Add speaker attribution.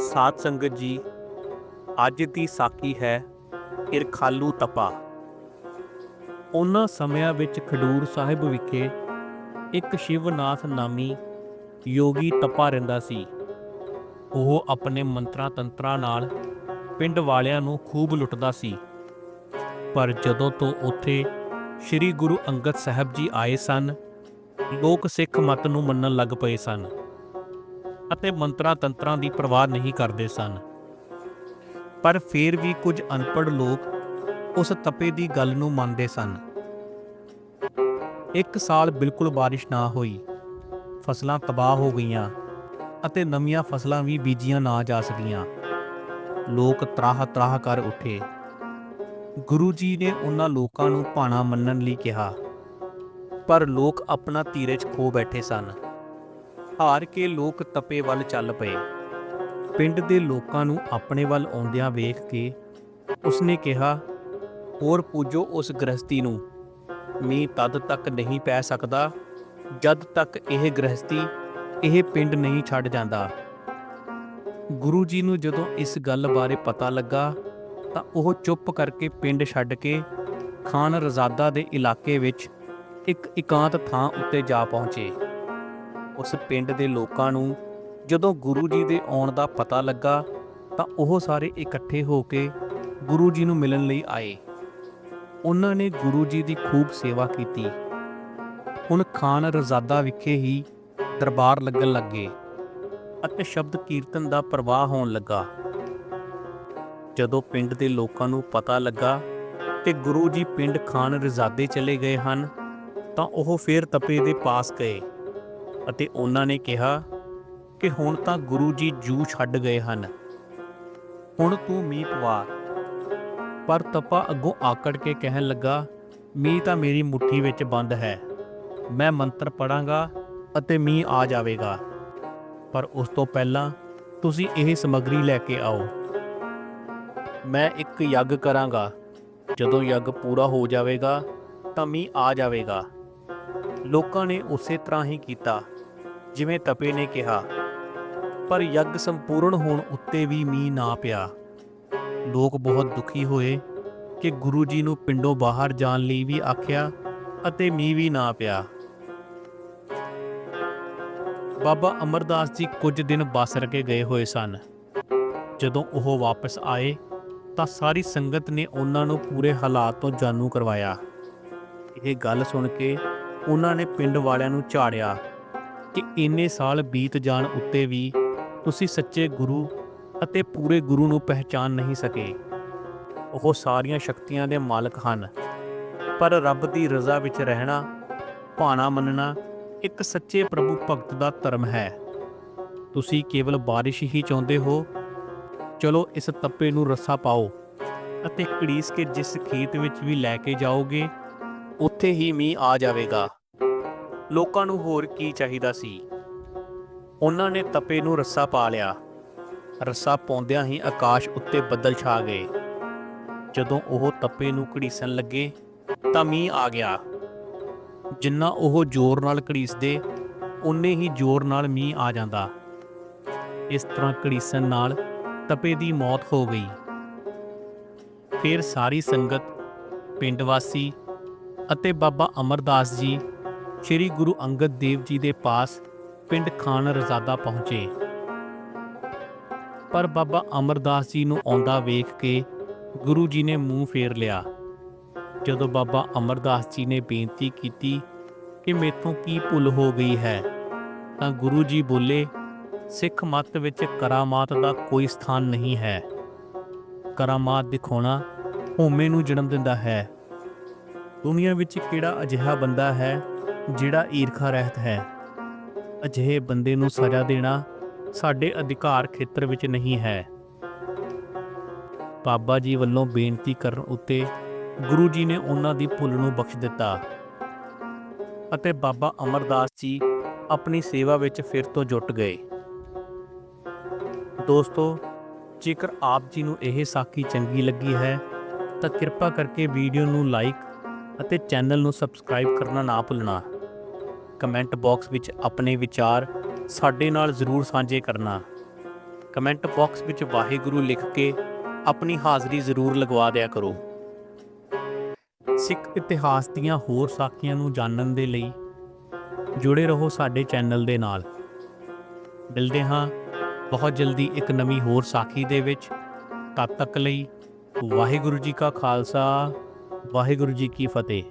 Speaker 1: ਸਾਧ ਸੰਗਤ ਜੀ, ਅੱਜ ਦੀ ਸਾਕੀ ਹੈ ਇਰਖਾਲੂ ਤਪਾ। ਉਹਨਾਂ ਸਮਿਆਂ ਵਿੱਚ ਖਡੂਰ ਸਾਹਿਬ ਵਿਖੇ ਇੱਕ ਸ਼ਿਵਨਾਥ ਨਾਮੀ ਯੋਗੀ ਤਪਾ ਰਹਿੰਦਾ ਸੀ। ਉਹ ਆਪਣੇ ਮੰਤਰਾਂ ਤੰਤਰਾਂ ਨਾਲ ਪਿੰਡ ਵਾਲਿਆਂ ਨੂੰ ਖੂਬ ਲੁੱਟਦਾ ਸੀ। ਪਰ ਜਦੋਂ ਤੋਂ ਉੱਥੇ ਸ੍ਰੀ ਗੁਰੂ ਅੰਗਦ ਸਾਹਿਬ ਜੀ ਆਏ ਸਨ, ਲੋਕ ਸਿੱਖ ਮਤ ਨੂੰ ਮੰਨਣ ਲੱਗ ਪਏ ਸਨ। ਅਤੇ ਮੰਤਰਾਂ ਤੰਤਰਾਂ ਦੀ ਪਰਵਾਹ ਨਹੀਂ ਕਰਦੇ ਸਨ। ਪਰ ਫਿਰ ਵੀ ਕੁਝ ਅਨਪੜ੍ਹ ਲੋਕ ਉਸ ਤਪੇ ਦੀ ਗੱਲ ਨੂੰ ਮੰਨਦੇ ਸਨ। ਇੱਕ ਸਾਲ ਬਿਲਕੁਲ ਬਾਰਿਸ਼ ਨਾ ਹੋਈ, ਫਸਲਾਂ ਤਬਾਹ ਹੋ ਗਈਆਂ ਅਤੇ ਨਵੀਆਂ ਫਸਲਾਂ ਵੀ ਬੀਜੀਆਂ ਨਾ ਜਾ ਸਕੀਆਂ। ਲੋਕ ਤਰਾਹ ਤਰਾਹ ਕਰ ਉੱਠੇ। ਗੁਰੂ ਜੀ ਨੇ ਉਹਨਾਂ ਲੋਕਾਂ ਨੂੰ ਭਾਣਾ ਮੰਨਣ ਲਈ ਕਿਹਾ, ਪਰ ਲੋਕ ਆਪਣਾ ਧੀਰਜ ਖੋ ਬੈਠੇ ਸਨ। ਹਾਰ ਕੇ ਲੋਕ ਤਪੇ ਵੱਲ ਚੱਲ ਪਏ। ਪਿੰਡ ਦੇ ਲੋਕਾਂ ਨੂੰ ਆਪਣੇ ਵੱਲ ਆਉਂਦਿਆਂ ਵੇਖ ਕੇ ਉਸਨੇ ਕਿਹਾ, ਹੋਰ ਪੂਜੋ ਉਸ ਗ੍ਰਸਤੀ ਨੂੰ। ਮੀਂਹ ਤਦ ਤੱਕ ਨਹੀਂ ਪੈ ਸਕਦਾ ਜਦ ਤੱਕ ਇਹ ਗ੍ਰਸਤੀ ਇਹ ਪਿੰਡ ਨਹੀਂ ਛੱਡ ਜਾਂਦਾ। ਗੁਰੂ ਜੀ ਨੂੰ ਜਦੋਂ ਇਸ ਗੱਲ ਬਾਰੇ ਪਤਾ ਲੱਗਾ ਤਾਂ ਉਹ ਚੁੱਪ ਕਰਕੇ ਪਿੰਡ ਛੱਡ ਕੇ ਖਾਨ ਰਜ਼ਾਦਾ ਦੇ ਇਲਾਕੇ ਵਿੱਚ ਇੱਕ ਇਕਾਂਤ ਥਾਂ ਉੱਤੇ ਜਾ ਪਹੁੰਚੇ। ਉਸ ਪਿੰਡ ਦੇ ਲੋਕਾਂ ਨੂੰ ਜਦੋਂ ਗੁਰੂ ਜੀ ਦੇ ਆਉਣ ਦਾ ਪਤਾ ਲੱਗਾ ਤਾਂ ਉਹ ਸਾਰੇ ਇਕੱਠੇ ਹੋ ਕੇ ਗੁਰੂ ਜੀ ਨੂੰ ਮਿਲਣ ਲਈ ਆਏ। ਉਹਨਾਂ ਨੇ ਗੁਰੂ ਜੀ ਦੀ ਖੂਬ ਸੇਵਾ ਕੀਤੀ। ਹੁਣ ਖਾਨ ਰਜ਼ਾਦਾ ਵਿਖੇ ਹੀ ਦਰਬਾਰ ਲੱਗਣ ਲੱਗੇ ਅਤੇ ਸ਼ਬਦ ਕੀਰਤਨ ਦਾ ਪ੍ਰਵਾਹ ਹੋਣ ਲੱਗਾ। ਜਦੋਂ ਪਿੰਡ ਦੇ ਲੋਕਾਂ ਨੂੰ ਪਤਾ ਲੱਗਾ ਕਿ ਗੁਰੂ ਜੀ ਪਿੰਡ ਖਾਨ ਰਜ਼ਾਦੇ ਚਲੇ ਗਏ ਹਨ ਤਾਂ ਉਹ ਫੇਰ ਤਪੇ ਦੇ ਪਾਸ ਗਏ। ਅਤੇ ਉਹਨਾਂ ਨੇ ਕਿਹਾ ਕਿ ਹੁਣ ਤਾਂ ਗੁਰੂ ਜੀ ਜੂ ਛੱਡ ਗਏ ਹਨ। ਹੁਣ ਤੂੰ ਮੀਂਹ ਪਵਾ। ਪਰ ਤਪਾ ਅੱਗੋਂ ਆਕੜ ਕੇ ਕਹਿਣ ਲੱਗਾ, ਮੀਂਹ ਤਾਂ ਮੇਰੀ ਮੁੱਠੀ ਵਿੱਚ ਬੰਦ ਹੈ। ਮੈਂ ਮੰਤਰ ਪੜਾਂਗਾ ਅਤੇ ਮੀਂਹ ਆ ਜਾਵੇਗਾ। ਪਰ ਉਸ ਤੋਂ ਪਹਿਲਾਂ ਤੁਸੀਂ ਇਹ ਸਮੱਗਰੀ ਲੈ ਕੇ ਆਓ। ਮੈਂ ਇੱਕ ਯੱਗ ਕਰਾਂਗਾ। ਜਦੋਂ ਯੱਗ ਪੂਰਾ ਹੋ ਜਾਵੇਗਾ ਤਾਂ ਮੀਂਹ ਆ ਜਾਵੇਗਾ। ਲੋਕਾਂ ਨੇ ਉਸੇ ਤਰ੍ਹਾਂ ਹੀ ਕੀਤਾ। ਜਿਵੇਂ ਤਪੇ ਨੇ ਕਿਹਾ, ਪਰ ਯੱਗ ਸੰਪੂਰਨ ਹੋਣ ਉੱਤੇ ਵੀ ਮੀਂਹ ਨਾ ਪਿਆ। ਲੋਕ ਬਹੁਤ ਦੁਖੀ ਹੋਏ ਕਿ ਗੁਰੂ ਜੀ ਨੂੰ ਪਿੰਡੋਂ ਬਾਹਰ ਜਾਣ ਲਈ ਵੀ ਆਖਿਆ ਅਤੇ ਮੀਂਹ ਵੀ ਨਾ ਪਿਆ। ਬਾਬਾ ਅਮਰਦਾਸ ਜੀ ਕੁਝ ਦਿਨ ਬਾਸਰ ਕੇ ਗਏ ਹੋਏ ਸਨ। ਜਦੋਂ ਉਹ ਵਾਪਸ ਆਏ, ਤਾਂ ਸਾਰੀ ਸੰਗਤ ਨੇ ਉਹਨਾਂ ਨੂੰ ਪੂਰੇ ਹਾਲਾਤ ਤੋਂ ਜਾਣੂ ਕਰਵਾਇਆ। ਇਹ ਗੱਲ ਸੁਣ ਕੇ ਉਹਨਾਂ ਨੇ ਪਿੰਡ ਵਾਲਿਆਂ ਨੂੰ ਝਾੜਿਆ। ਕਿ ਇੰਨੇ ਸਾਲ ਬੀਤ ਜਾਣ ਉੱਤੇ ਵੀ ਤੁਸੀਂ ਸੱਚੇ ਗੁਰੂ ਅਤੇ ਪੂਰੇ ਗੁਰੂ ਨੂੰ ਪਹਿਚਾਨ ਨਹੀਂ ਸਕੇ। ਉਹ ਸਾਰੀਆਂ ਸ਼ਕਤੀਆਂ ਦੇ ਮਾਲਕ ਹਨ, ਪਰ ਰੱਬ ਦੀ ਰਜ਼ਾ ਵਿੱਚ ਰਹਿਣਾ, ਭਾਣਾ ਮੰਨਣਾ ਇੱਕ ਸੱਚੇ ਪ੍ਰਭੂ ਭਗਤ ਦਾ ਧਰਮ ਹੈ। ਤੁਸੀਂ ਕੇਵਲ ਬਾਰਿਸ਼ ਹੀ ਚਾਹੁੰਦੇ ਹੋ? ਚਲੋ ਇਸ ਤੱਪੇ ਨੂੰ ਰੱਸਾ ਪਾਓ ਅਤੇ ਘੜੀਸ ਕੇ ਜਿਸ ਖੇਤ ਵਿੱਚ ਵੀ ਲੈ ਕੇ ਜਾਓਗੇ, ਉੱਥੇ ਹੀ ਮੀਂਹ ਆ ਜਾਵੇਗਾ। ਲੋਕਾਂ ਨੂੰ ਹੋਰ ਕੀ ਚਾਹੀਦਾ ਸੀ? ਉਹਨਾਂ ਨੇ ਤਪੇ ਨੂੰ ਰੱਸਾ ਪਾ ਲਿਆ। ਰੱਸਾ ਪਾਉਂਦਿਆਂ ਹੀ ਆਕਾਸ਼ ਉੱਤੇ ਬੱਦਲ ਛਾ ਗਏ। ਜਦੋਂ ਉਹ ਤਪੇ ਨੂੰ ਘੜੀਸਣ ਲੱਗੇ, ਤਾਂ ਮੀਂਹ ਆ ਗਿਆ। ਜਿੰਨਾ ਉਹ ਜ਼ੋਰ ਨਾਲ ਘੜੀਸਦੇ ਉਨੇ ਹੀ ਜ਼ੋਰ ਨਾਲ ਮੀਂਹ ਆ ਜਾਂਦਾ। ਇਸ ਤਰ੍ਹਾਂ ਘੜੀਸਣ ਨਾਲ ਤਪੇ ਦੀ ਮੌਤ ਹੋ ਗਈ। ਫਿਰ ਸਾਰੀ ਸੰਗਤ, ਪਿੰਡ ਵਾਸੀ ਅਤੇ ਬਾਬਾ ਅਮਰਦਾਸ ਜੀ ਸ੍ਰੀ ਗੁਰੂ ਅੰਗਦ ਦੇਵ ਜੀ ਦੇ ਪਾਸ ਪਿੰਡ ਖਾਨ ਰਜ਼ਾਦਾ ਪਹੁੰਚੇ। ਪਰ ਬਾਬਾ ਅਮਰਦਾਸ ਜੀ ਨੂੰ ਆਉਂਦਾ ਵੇਖ ਕੇ ਗੁਰੂ ਜੀ ਨੇ ਮੂੰਹ ਫੇਰ ਲਿਆ। ਜਦੋਂ ਬਾਬਾ ਅਮਰਦਾਸ ਜੀ ਨੇ ਬੇਨਤੀ ਕੀਤੀ ਕਿ ਮੇਥੋਂ ਕੀ ਭੁੱਲ ਹੋ ਗਈ ਹੈ, ਤਾਂ ਗੁਰੂ ਜੀ ਬੋਲੇ, ਸਿੱਖ ਮਤ ਵਿੱਚ ਕਰਾਮਾਤ ਦਾ ਕੋਈ ਸਥਾਨ ਨਹੀਂ ਹੈ। ਕਰਾਮਾਤ ਦਿਖਾਉਣਾ ਹਉਮੈ ਨੂੰ ਜਨਮ ਦਿੰਦਾ ਹੈ। ਦੁਨੀਆ ਵਿੱਚ ਕਿਹੜਾ ਅਜਿਹਾ ਬੰਦਾ ਹੈ ਜਿਹੜਾ ਈਰਖਾ ਰਹਿਤ ਹੈ। ਅਜਿਹੇ ਬੰਦੇ ਨੂੰ ਸਜ਼ਾ ਦੇਣਾ ਸਾਡੇ ਅਧਿਕਾਰ ਖੇਤਰ ਵਿੱਚ ਨਹੀਂ ਹੈ। ਬਾਬਾ ਜੀ ਵੱਲੋਂ ਬੇਨਤੀ ਕਰਨ ਉੱਤੇ ਗੁਰੂ ਜੀ ਨੇ ਉਹਨਾਂ ਦੀ ਭੁੱਲ ਨੂੰ ਬਖਸ਼ ਦਿੱਤਾ ਅਤੇ ਬਾਬਾ ਅਮਰਦਾਸ ਜੀ ਆਪਣੀ ਸੇਵਾ ਵਿੱਚ ਫਿਰ ਤੋਂ ਜੁਟ ਗਏ। ਦੋਸਤੋ, ਜੇਕਰ ਆਪ ਜੀ ਨੂੰ ਇਹ ਸਾਖੀ ਚੰਗੀ ਲੱਗੀ ਹੈ, ਤਾਂ ਕਿਰਪਾ ਕਰਕੇ ਵੀਡੀਓ ਨੂੰ ਲਾਈਕ ਅਤੇ ਚੈਨਲ ਨੂੰ ਸਬਸਕ੍ਰਾਈਬ ਕਰਨਾ ਨਾ ਭੁੱਲਣਾ। ਕਮੈਂਟ ਬਾਕਸ ਵਿੱਚ ਆਪਣੇ ਵਿਚਾਰ ਸਾਡੇ ਨਾਲ ਜ਼ਰੂਰ ਸਾਂਝੇ ਕਰਨਾ। ਕਮੈਂਟ ਬਾਕਸ ਵਿੱਚ ਵਾਹਿਗੁਰੂ ਲਿਖ ਕੇ ਆਪਣੀ ਹਾਜ਼ਰੀ ਜ਼ਰੂਰ ਲਗਵਾ ਦਿਆ ਕਰੋ। ਸਿੱਖ ਇਤਿਹਾਸ ਦੀਆਂ ਹੋਰ ਸਾਖੀਆਂ ਨੂੰ ਜਾਣਨ ਦੇ ਲਈ ਜੁੜੇ ਰਹੋ ਸਾਡੇ ਚੈਨਲ ਦੇ ਨਾਲ। ਮਿਲਦੇ ਹਾਂ ਬਹੁਤ ਜਲਦੀ ਇੱਕ ਨਵੀਂ ਹੋਰ ਸਾਖੀ ਦੇ ਵਿੱਚ। ਤਦ ਤੱਕ ਲਈ ਵਾਹਿਗੁਰੂ ਜੀ ਕਾ ਖਾਲਸਾ, ਵਾਹਿਗੁਰੂ ਜੀ ਕੀ ਫਤਿਹ।